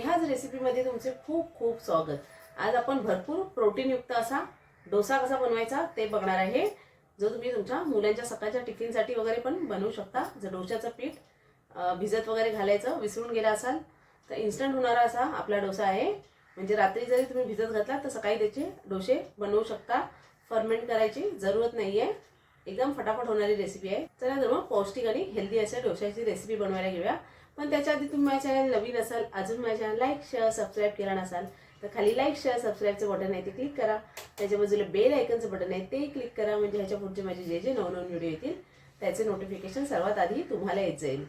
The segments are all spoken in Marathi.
ह्याच रेसिपीमध्ये तुमचे खूप खूप स्वागत. आज आपण भरपूर प्रोटीनयुक्त असा डोसा कसा बनवायचा ते बघणार आहे. जो तुम्ही तुमच्या मुलांच्या सकाळच्या टिफिनसाठी वगैरे पण बनवू शकता. जर डोशाचं पीठ भिजत वगैरे घालायचं विसरून गेला असाल तर इन्स्टंट होणारा असा आपला डोसा आहे. म्हणजे रात्री जरी तुम्ही भिजत घातला तर सकाळी त्याचे डोसे बनवू शकता. फर्मेंट करायची जरूरत नाही आहे एकदम फटाफट होणारी रेसिपी आहे. चला तर मग पौष्टिक आणि हेल्दी अशा डोशाची रेसिपी बनवायला घेऊया. पण त्याच्या आधी तुम्ही माझ्या चॅनल नवीन असाल अजून माझ्या चॅनल लाईक शेअर सबस्क्राईब केला नसाल तर खाली लाईक शेअर सबस्क्राईबचं बटन आहे ते क्लिक करा. त्याच्या बाजूला बेल आयकनचं बटन आहे ते क्लिक करा. म्हणजे ह्याच्या पुढचे माझे जे जे नवनवीन व्हिडिओ येतील त्याचे नोटिफिकेशन सर्वात आधी तुम्हाला येत जाईल.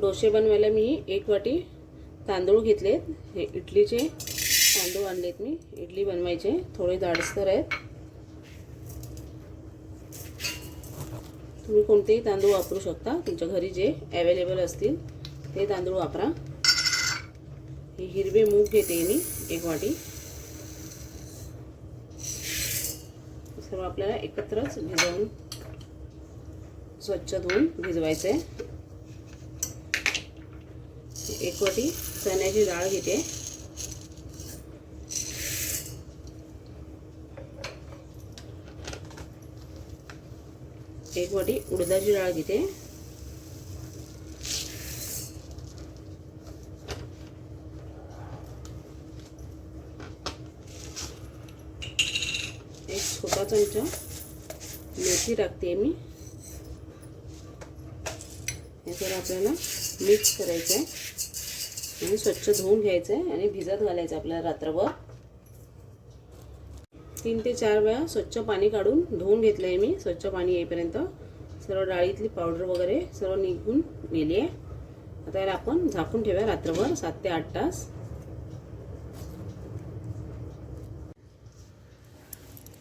डोसे बनवायला मी एक वाटी तांदूळ घेतलेत. हे इडलीचे तांदूळ आणलेत मी. इडली बनवायचे. थोडे जाडस्तर आहेत. तुम्ही कोणतेही तांदूळ वापरू शकता. तुमच्या घरी जे अवेलेबल असतील ते तांदूळ वापरा. हे हिरवे मूग घेते मी एक वाटी. सर्व आपल्याला एकत्रच भिजवून स्वच्छ धुवून भिजवायचं आहे एक वाटी चण्याची डाळ घेते. एक वाटी उडदाची डाळ घेते. एक छोटा चमचा मेथी टाकते मी. हे तर आपल्याला मिक्स करायचं आहे आणि स्वच्छ धुवून घ्यायचं आहे आणि भिजत घालायचं आपल्याला रात्रभर. तीन ते चार वेळा स्वच्छ पाणी काढून धुवून घेतलं आहे मी स्वच्छ पाणी येईपर्यंत. सर्व डाळीतली पावडर वगैरे सर्व निघून गेली आहे. आता याला आपण झाकून ठेवूया रात्रभर सात ते आठ तास.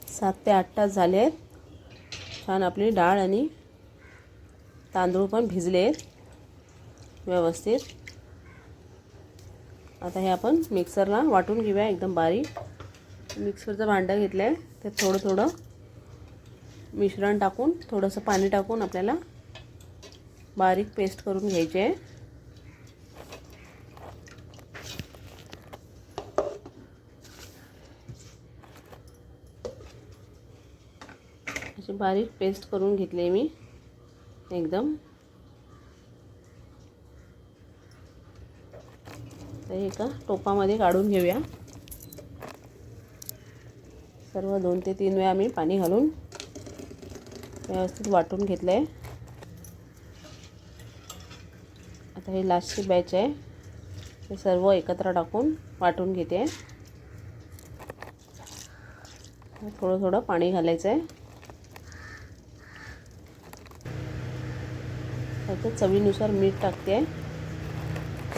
सात ते आठ तास झाले आहेत. छान आपली डाळ आणि तांदूळ पण भिजले आहेत. व्यवस्थित. आता हे आपण मिक्सरला वाटून घेऊया एकदम बारीक. मिक्सरचं भांडं घेतलं आहे त्यात थोडं थोडं मिश्रण टाकून थोडंसं पाणी टाकून आपल्याला बारीक पेस्ट करून घ्यायची आहे. अशी बारीक पेस्ट करून घेतली मी एकदम. तर एका टोपामध्ये काढून घेऊया. सर्व दोन ते तीन वेळा मी पाणी घालून व्यवस्थित वाटून घेतलं आहे आता हे लास्टची बॅच आहे. हे सर्व एकत्र टाकून वाटून घेते. थोडं थोडं पाणी घालायचं आहे त्याच्यात चवीनुसार मीठ टाकते.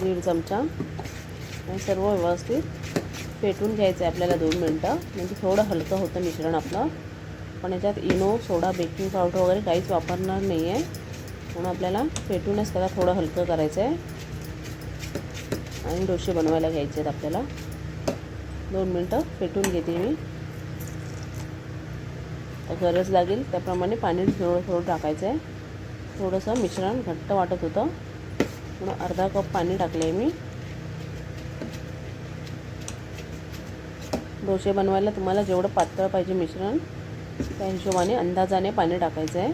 दीड चमचा. आणि सर्व व्यवस्थित पेटून घ्यायचं आहे आपल्याला दोन मिनटं. म्हणजे थोडं हलकं होतं मिश्रण आपलं. पण याच्यात इनो सोडा बेकिंग पावडर वगैरे काहीच वापरणार नाही आहे म्हणून आपल्याला पेटूनच त्याला थोडं हलकं करायचं आहे आणि डोसे बनवायला घ्यायचे आहेत आपल्याला. दोन मिनटं पेटून घेते मी. गरज लागेल त्याप्रमाणे पाणी थोडं थोडं टाकायचं आहे थोडंसं मिश्रण घट्ट वाटत होतं. म्हणून अर्धा कप पाणी टाकले आहे मी. डोसे बनवायला तुम्हाला जेवढं पातळ पाहिजे मिश्रण त्या हिशोबाने अंदाजाने पाणी टाकायचं आहे.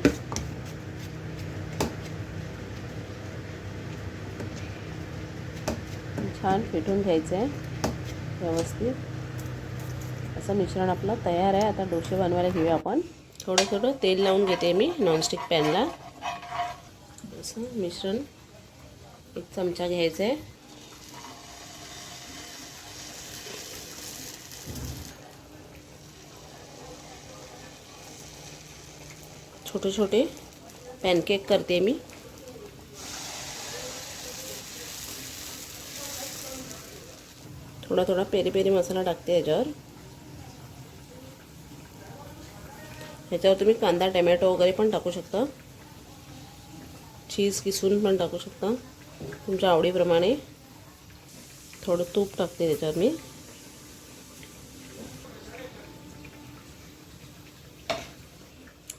छान फेटून घ्यायचं आहे व्यवस्थित. असं मिश्रण आपलं तयार आहे. आता डोसे बनवायला घेऊया आपण. थोडं थोडं तेल लावून घेते मी नॉनस्टिक पॅनला असं मिश्रण एक चमचा घ्यायचं आहे छोटे छोटे पॅनकेक करते मी। थोडा थोडा पेरी पेरी मसाला टाकते याच्यावर ह्याच्यावर तुम्ही कांदा, टमॅटो वगैरे पण टाकू शकता। चीज़ किसून पण टाकू शकता। तुमच्या आवडीप्रमाणे थोडं तूप टाकते त्याच्यावर मी।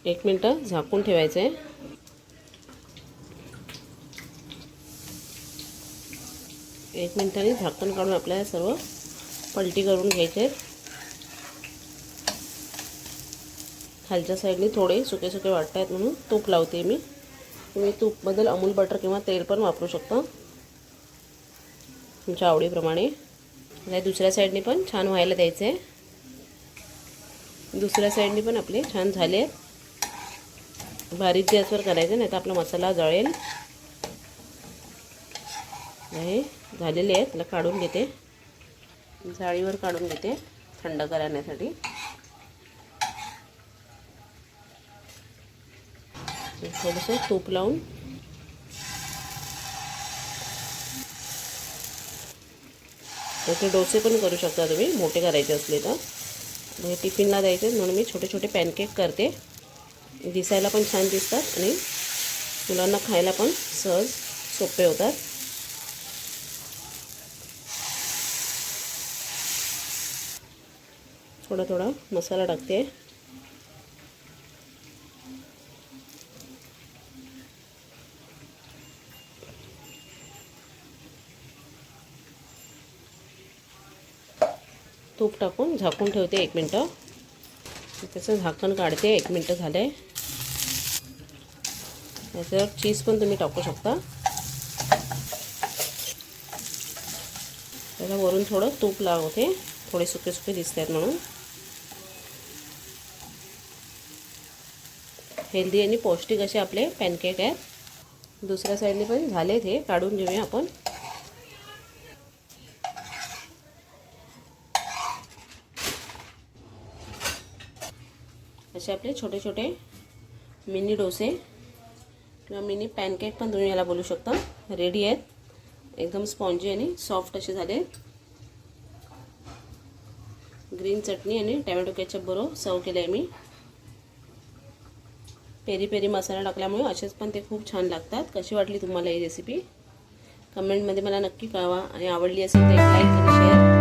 एक मिनटं झाकून ठेवायचं आहे एक मिनटाने झाकण काढून आपल्याला सर्व पलटी करून घ्यायचे आहेत. खालच्या साईडने थोडे सुके सुके वाटत आहेत म्हणून तूप लावते मी. तुम्ही तूपबद्दल अमूल बटर किंवा तेल पण वापरू शकता. तुमच्या आवडीप्रमाणे. आणि दुसऱ्या साईडने पण छान व्हायला द्यायचं आहे दुसऱ्या साईडने पण आपले छान झाले आहेत. बारीक गॅसवर करायचं नाही तर आपला मसाला जळेल. हे झालेले आहेत त्याला काढून घेते. जाळीवर काढून घेते थंड करण्यासाठी. थोडंसं तूप लावून. त्याचे डोसे पण करू शकता तुम्ही मोठे करायचे असले तर. म्हणजे टिफिनला द्यायचे म्हणून मी छोटे छोटे पॅनकेक करते. दिसायला पण छान दिसतात आणि मुलांना खायला पण सहज सोपे होतात. थोडा थोडा मसाला टाकते. तूप टाकून झाकून ठेवते एक मिनटं. त्याचं झाकण काढते एक मिनटं झालं आहे त्याच्यावर चीज पण तुम्ही टाकू शकता. त्याला वरून थोडं तूप लावते थोडे सुके सुके दिसत आहेत म्हणून. हेल्दी आणि पौष्टिक असे आपले पॅनकेक आहेत. दुसऱ्या साईडने पण झाले हे काढून घेऊया आपण. असे आपले छोटे छोटे मिनी डोसे किंवा मिनी पॅनकेक पण तुम्ही याला बोलू शकता. रेडी आहेत. एकदम स्पॉन्जी आणि सॉफ्ट असे झाले. ग्रीन चटणी आणि टॅमॅटो केचप बरोबर सर्व केले आहे मी. पेरी पेरी मसाला टाकल्यामुळे असेच पण ते खूप छान लागतात. कशी वाटली तुम्हाला ही रेसिपी कमेंटमध्ये मला नक्की कळवा. आणि आवडली असेल तर एक लाईक